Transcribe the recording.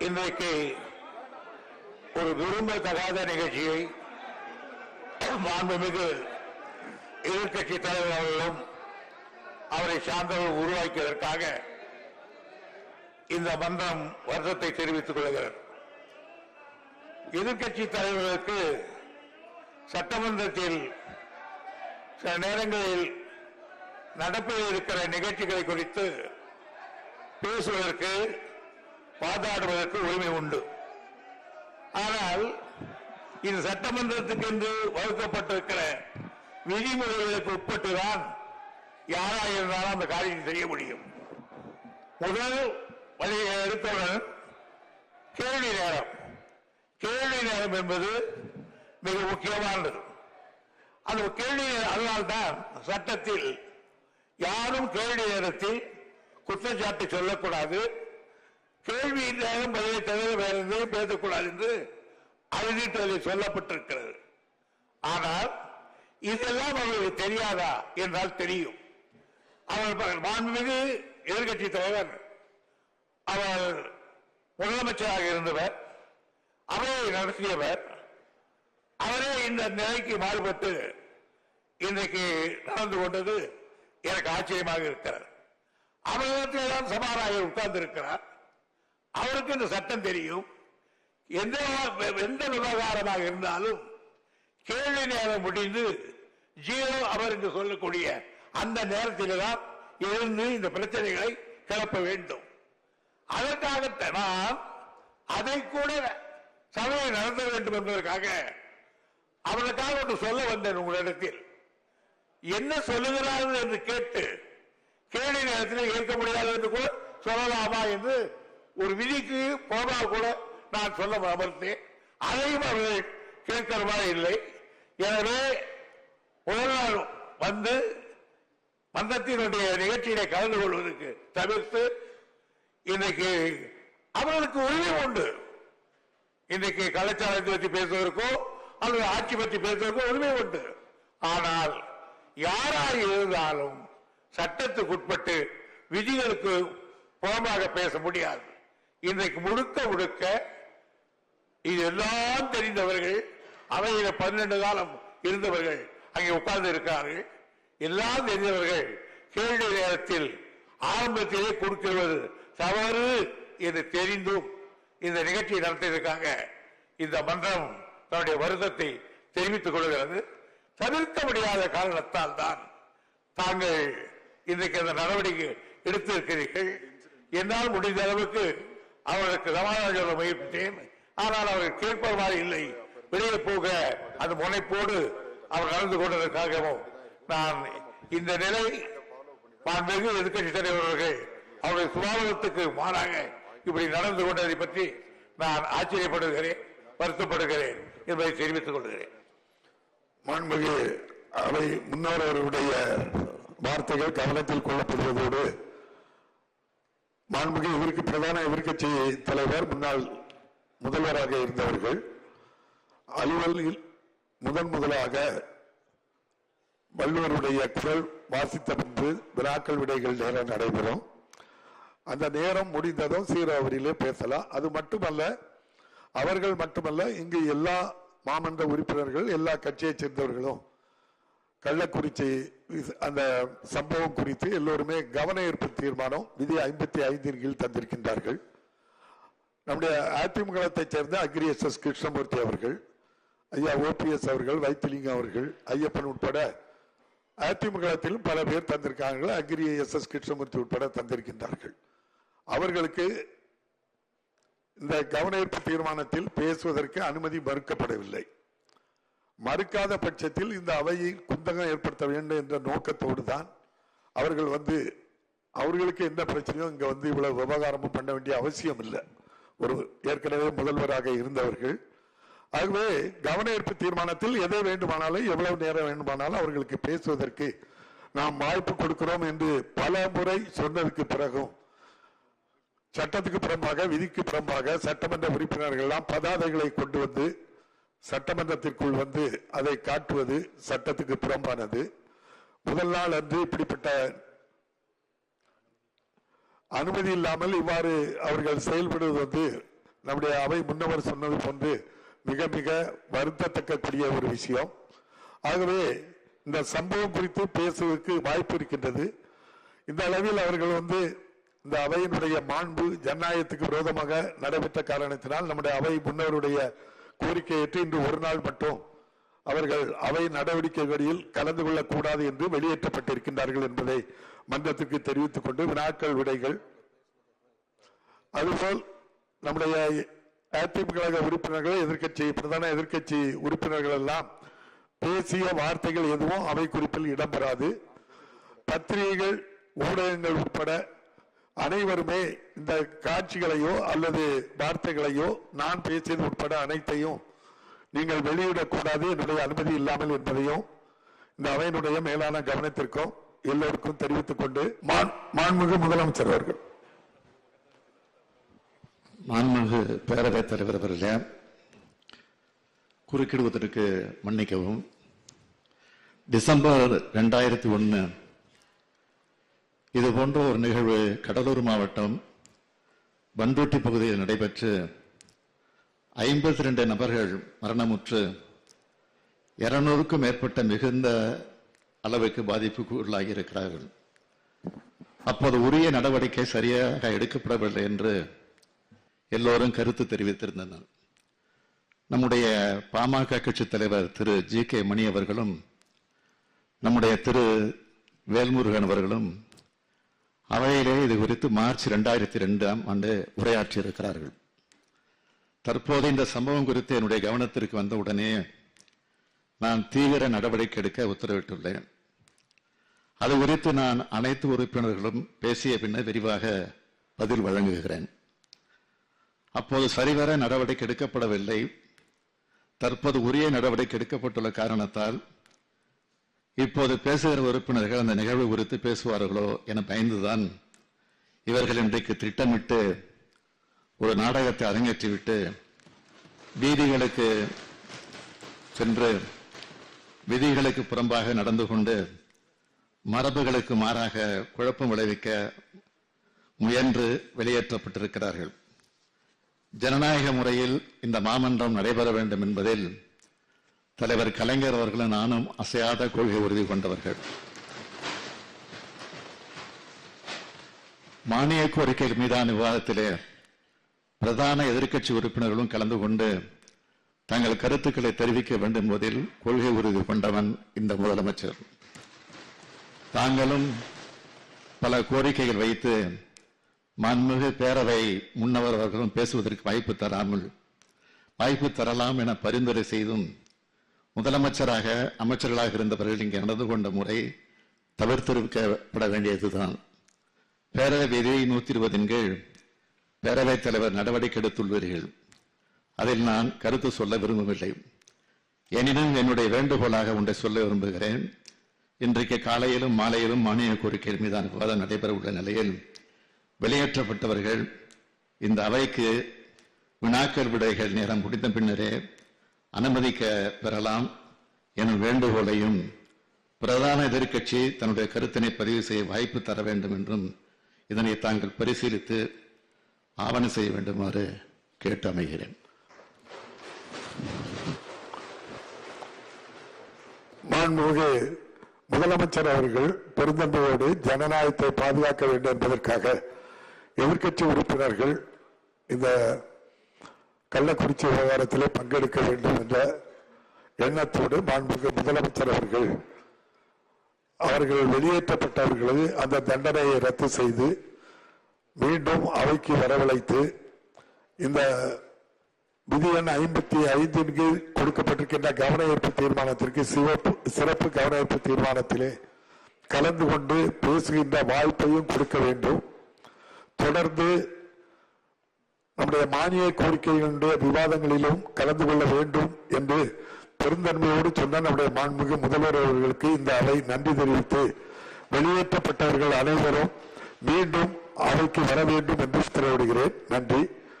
இன்றைக்கு ஒரு விரும்பத்தகாத நிகழ்ச்சியை மாண்புமிகு எதிர்க்கட்சி தலைவர் அவர்களும் அவரை சார்ந்தவர்கள் உருவாக்கியதற்காக இந்த மன்றம் வருத்தத்தை தெரிவித்துக் கொள்கிறார் எதிர்க்கட்சி தலைவர்களுக்கு சட்டமன்றத்தில் சில நேரங்களில் நடப்பில் இருக்கிற நிகழ்ச்சிகளை குறித்து பேசுவதற்கு வாதாடுவதற்கு உரிமை உண்டு. ஆனால் இது சட்டமன்றத்துக்கு என்று வகுக்கப்பட்டிருக்கிற விதிமுறைகளுக்கு உட்பட்டுதான் யாராக இருந்தாலும் அந்த காரியம் செய்ய முடியும். முதல் வழியை எடுத்தவுடன் கேள்வி நேரம். கேள்வி நேரம் என்பது மிக முக்கியமானது. அந்த கேள்வி அதனால்தான் சட்டத்தில் யாரும் கேள்வி நேரத்தில் குற்றச்சாட்டு சொல்லக்கூடாது. கேள்வி நேரம் பதிலை தவிர வேற எதையும் பேசக்கூடாது என்று அறிவித்ததில் சொல்லப்பட்டிருக்கிறது. ஆனால் இதெல்லாம் அவர்களுக்கு தெரியாதா என்றால் தெரியும். அவர் மாண்புமிகு எதிர்கட்சி தலைவர் அவர் முதலமைச்சராக இருந்தவர் அவரை நடத்தியவர் அவரே இந்த நிலைக்கு மாறுபட்டு இன்றைக்கு நடந்து கொண்டது எனக்கு ஆச்சரியமாக இருக்கிறார் அவரிடத்தில் தான் சபாநாயகர் உட்கார்ந்து இருக்கிறார் அவருக்கு இந்த சட்டம் தெரியும். எந்த எந்த விவகாரமாக இருந்தாலும் கேள்வி நேரம் முடிந்து ஜீரோ அவர் என்று சொல்லக்கூடிய அந்த நேரத்தில் தான் எழுந்து இந்த பிரச்சனைகளை கிளப்ப வேண்டும். அதற்காக நான் அதை கூட சபையை நடத்த வேண்டும் என்பதற்காக அவனுக்காக ஒன்று சொல்ல வந்தேன் உங்களிடத்தில். என்ன சொல்லுகிறார்கள் என்று கேட்டு கேள்வி நேரத்தில் ஏற்க முடியாது என்று கூட சொல்லலாமா என்று ஒரு விதிக்கு போனால் கூட நான் சொல்ல அமர்த்தேன் அதையும் அவர்கள் கேட்கிறவா இல்லை. எனவே முதல் நாள் வந்து மன்றத்தினுடைய நிகழ்ச்சியில கலந்து கொள்வதற்கு தவிர்த்து இன்றைக்கு அவர்களுக்கு உரிமை உண்டு. இன்றைக்கு கலாச்சாரத்தை பற்றி பேசுவதற்கோ அல்லது ஆட்சி பற்றி பேசுவதற்கோ உரிமை உண்டு. ஆனால் யாராக இருந்தாலும் சட்டத்துக்கு உட்பட்டு விதிகளுக்கு புறமாக பேச முடியாது. இன்றைக்கு முழுக்க முழுக்க இது எல்லாம் தெரிந்தவர்கள் அவையில பன்னெண்டு காலம் இருந்தவர்கள் அங்கே உட்கார்ந்து இருக்கிறார்கள் எல்லாம் தெரிந்தவர்கள் கேள்வி நேரத்தில் ஆரம்பத்திலே கொடுக்கிறது தவறு என்று தெரிந்தும் இந்த நிகழ்ச்சியை நடத்தியிருக்காங்க. இந்த மன்றம் தன்னுடைய வருத்தத்தை தெரிவித்துக் கொள்கிறது. தவிர்க்க முடியாத காரணத்தால் தான் தாங்கள் இன்றைக்கு அந்த நடவடிக்கை எடுத்திருக்கிறீர்கள். என்னால் முடிந்த அளவுக்கு அவர்களுக்கு சமாதானம் சொல்ல முயற்சித்தேன். ஆனால் அவர்கள் கேட்பவர் இல்லை. வெளியே போக அந்த முனைப்போடு அவர் நடந்து கொண்டதற்காகவும் நான் இந்த நிலை மாண்புமிகு எதிர்க்கட்சி தலைவர் அவர்கள் அவருடைய சுபாவத்துக்கு மாறாக இப்படி நடந்து கொண்டதை பற்றி நான் ஆச்சரியப்படுகிறேன் வருத்தப்படுகிறேன் என்பதை தெரிவித்துக் கொள்கிறேன். மாண்புமிகு அவை முன்னோர்களுடைய வார்த்தைகள் கவனத்தில் கொள்ளப்படுவதோடு மாண்புமிகு இவருக்கு பிரதான எதிர்கட்சி தலைவர் முன்னாள் முதல்வராக இருந்தவர்கள். அலுவலில் முதன் முதலாக வள்ளுவருடைய குரல் வாசித்த பின்பு வினாக்கள் விடைகள் நேரம் நடைபெறும். அந்த நேரம் முடிந்ததும் சீராவரியிலே பேசலாம். அது மட்டுமல்ல அவர்கள் மட்டுமல்ல இங்கு எல்லா மாமன்ற உறுப்பினர்கள் எல்லா கட்சியைச் சேர்ந்தவர்களும் கள்ளக்குறிச்சி அந்த சம்பவம் குறித்து எல்லோருமே கவன ஈர்ப்பு தீர்மானம் விதி ஐம்பத்தி ஐந்தின் கீழ் தந்திருக்கின்றார்கள். நம்முடைய அதிமுகத்தைச் சேர்ந்த அக்ரி எஸ் எஸ் கிருஷ்ணமூர்த்தி அவர்கள் ஐயா ஓபிஎஸ் அவர்கள் வைத்திலிங்கம் அவர்கள் ஐயப்பன் உட்பட அதிமுகத்தில் பல பேர் தந்திருக்கார்கள். அக்ரி எஸ் எஸ் கிருஷ்ணமூர்த்தி உட்பட தந்திருக்கின்றார்கள். அவர்களுக்கு இந்த கவனயர்ப்பு தீர்மானத்தில் பேசுவதற்கு அனுமதி மறுக்கப்படவில்லை. மறுக்காத பட்சத்தில் இந்த அவையை குந்தகம் ஏற்படுத்த வேண்டும் என்ற நோக்கத்தோடு தான் அவர்கள் வந்து அவர்களுக்கு என்ன பிரச்சனையோ இங்க வந்து இவ்வளவு விவகாரமும் பண்ண வேண்டிய அவசியம் இல்லை. ஒரு ஏற்கனவே முதல்வராக இருந்தவர்கள். ஆகவே கவன ஈர்ப்பு தீர்மானத்தில் எதை வேண்டுமானாலும் எவ்வளவு நேரம் வேண்டுமானாலும் அவர்களுக்கு பேசுவதற்கு நாம் வாய்ப்பு கொடுக்கிறோம் என்று பல முறை சொன்னதுக்கு பிறகும் சட்டத்துக்கு புறம்பாக விதிக்கு புறம்பாக சட்டமன்ற உறுப்பினர்கள்லாம் பதாதைகளை கொண்டு வந்து சட்டமன்றத்திற்குள் வந்து அதை காட்டுவது சட்டத்துக்கு புறம்பானது. முதல் நாள் அன்று இப்படிப்பட்ட அனுமதி இல்லாமல் இவ்வாறு அவர்கள் செயல்படுவது வந்து நம்முடைய அவை முன்னவர் சொன்னது போன்று மிக மிக வருத்தத்தக்கக்கூடிய ஒரு விஷயம். ஆகவே இந்த சம்பவம் குறித்து பேசுவதற்கு வாய்ப்பு இருக்கின்றது. இந்த அளவில் அவர்கள் வந்து இந்த அவையினுடைய மாண்பு ஜனநாயகத்துக்கு விரோதமாக நடைபெற்ற காரணத்தினால் நம்முடைய அவை முன்னவருடைய கோரிக்கையற்று இன்று ஒரு நாள் மட்டும் அவர்கள் அவை நடவடிக்கைகளில் கலந்து கொள்ளக்கூடாது என்று வெளியேற்றப்பட்டிருக்கின்றார்கள் என்பதை மன்றத்திற்கு தெரிவித்துக் கொண்டு வினாக்கள் விடைகள். அதுபோல் நம்முடைய அதிமுக கழக உறுப்பினர்கள் எதிர்க்கட்சி பிரதான எதிர்க்கட்சி உறுப்பினர்கள் எல்லாம் பேசிய வார்த்தைகள் எதுவும் அவை குறிப்பில் இடம்பெறாது பத்திரிகைகள் ஊடகங்கள் உட்பட அனைவருமே இந்த காட்சிகளையோ அல்லது வார்த்தைகளையோ நான் பேசியது உட்பட அனைத்தையும் நீங்கள் வெளியிடக்கூடாது என்னுடைய அனுமதி இல்லாமல் என்பதையும் இந்த அவையினுடைய மேலான கவனத்திற்கும் எல்லோருக்கும் தெரிவித்துக் கொண்டு மாண்- மாண்புமிகு முதலமைச்சர் அவர்கள். மாண்புமிகு பேரவைத் தலைவர் அவர்களே குறுக்கிடுவதற்கு மன்னிக்கவும். டிசம்பர் ரெண்டாயிரத்தி ஒன்று இது போன்ற ஒரு நிகழ்வு கடலூர் மாவட்டம் பண்ருட்டி பகுதியில் நடைபெற்று ஐம்பத்தி ரெண்டு நபர்கள் மரணமுற்று இருநூறுக்கும் மேற்பட்ட மிகுந்த அளவுக்கு பாதிப்புக்கு உள்ளாகி இருக்கிறார்கள். அப்போது உரிய நடவடிக்கை சரியாக எடுக்கப்படவில்லை என்று எல்லோரும் கருத்து தெரிவித்திருந்தனர். நம்முடைய பாமக கட்சி தலைவர் திரு ஜி கே மணி அவர்களும் நம்முடைய திரு வேல்முருகன் அவர்களும் அவையிலே இது குறித்து மார்ச் இரண்டாயிரத்தி ரெண்டாம் ஆண்டு உரையாற்றியிருக்கிறார்கள். தற்போது இந்த சம்பவம் குறித்து என்னுடைய கவனத்திற்கு வந்த உடனே நான் தீவிர நடவடிக்கை எடுக்க உத்தரவிட்டுள்ளேன். அது குறித்து நான் அனைத்து உறுப்பினர்களும் பேசிய பின்னர் விரிவாக பதில் வழங்குகிறேன். அப்போது சரிவர நடவடிக்கை எடுக்கப்படவில்லை. தற்போது உரிய நடவடிக்கை எடுக்கப்பட்டுள்ள காரணத்தால் இப்போது பேசுகிற உறுப்பினர்கள் அந்த நிகழ்வு குறித்து பேசுவார்களோ என பயந்துதான் இவர்கள் இன்றைக்கு திட்டமிட்டு ஒரு நாடகத்தை அரங்கேற்றிவிட்டு வீதிகளுக்கு சென்று விதிகளுக்கு புறம்பாக நடந்து கொண்டு மரபுகளுக்கு மாறாக குழப்பம் விளைவிக்க முயன்று வெளியேற்றப்பட்டிருக்கிறார்கள். ஜனநாயக முறையில் இந்த மாமன்றம் நடைபெற வேண்டும் என்பதில் தலைவர் கலைஞர் அவர்களும் நானும் அசையாத கொள்கை உறுதி கொண்டவர்கள். மானிய கோரிக்கைகள் மீதான விவாதத்திலே பிரதான எதிர்க்கட்சி உறுப்பினர்களும் கலந்து கொண்டு தங்கள் கருத்துக்களை தெரிவிக்க வேண்டும் என்பதில் கொள்கை உறுதி கொண்டவன் இந்த முதலமைச்சர். தாங்களும் பல கோரிக்கைகள் வைத்து மன்மிகு பேரவை முன்னவர் அவர்களும் பேசுவதற்கு வாய்ப்பு தராமல் வாய்ப்பு தரலாம் என பரிந்துரை செய்தும் முதலமைச்சராக அமைச்சர்களாக இருந்தவர்கள் இங்கே நடந்து கொண்ட முறை தவிர்த்திருக்கப்பட வேண்டியதுதான். பேரவை விதி நூத்தி இருபதின் கீழ் பேரவைத் தலைவர் நடவடிக்கை எடுத்துள்ளீர்கள். அதில் நான் கருத்து சொல்ல விரும்பவில்லை. எனினும் என்னுடைய வேண்டுகோளாக ஒன்றை சொல்ல விரும்புகிறேன். இன்றைக்கு காலையிலும் மாலையிலும் மானிய கோரிக்கை மீதான விவாதம் நடைபெற உள்ள நிலையில் வெளியேற்றப்பட்டவர்கள் இந்த அவைக்கு வினாக்கள் விடைகள் நேரம் முடிந்த பின்னரே அனுமதிக்க பெறலாம் எனும் வேண்டுகோளையும் பிரதான எதிர்க்கட்சி தன்னுடைய கருத்தினை பதிவு செய்ய வாய்ப்பு தர வேண்டும் என்றும் இதனை தாங்கள் பரிசீலித்து ஆவணம் செய்ய வேண்டுமாறு கேட்டு அமைகிறேன் மாண்புமிகு முதலமைச்சர் அவர்கள் பெருந்தன்மையோடு ஜனநாயகத்தை பாதுகாக்க வேண்டும் என்பதற்காக எதிர்க்கட்சி உறுப்பினர்கள் இந்த கள்ளக்குறிச்சி விவகாரத்திலே பங்கெடுக்க வேண்டும் என்ற எண்ணத்தோடு மாண்புமிகு முதலமைச்சர் அவர்கள் அவர்கள் வெளியேற்றப்பட்டவர்களது அந்த தண்டனையை ரத்து செய்து மீண்டும் அவைக்கு வரவழைத்து இந்த விதி எண் ஐம்பத்தி ஐந்தின் கீழ் கொடுக்கப்பட்டிருக்கின்ற கவன ஈர்ப்பு தீர்மானத்திற்கு சிவப்பு சிறப்பு கவன ஈர்ப்பு தீர்மானத்திலே கலந்து கொண்டு பேசுகின்ற வாய்ப்பையும் கொடுக்க வேண்டும். தொடர்ந்து நம்முடைய மானிய கோரிக்கைகளுடைய விவாதங்களிலும் கலந்து கொள்ள வேண்டும் என்று பெருந்தன்மையோடு சொன்ன நம்முடைய மாண்புமிகு முதல்வர் அவர்களுக்கு இந்த அவை நன்றி தெரிவித்து வெளியேற்றப்பட்டவர்கள் அனைவரும் மீண்டும் அவைக்கு வர வேண்டும் என்று உத்தரவிடுகிறேன். நன்றி.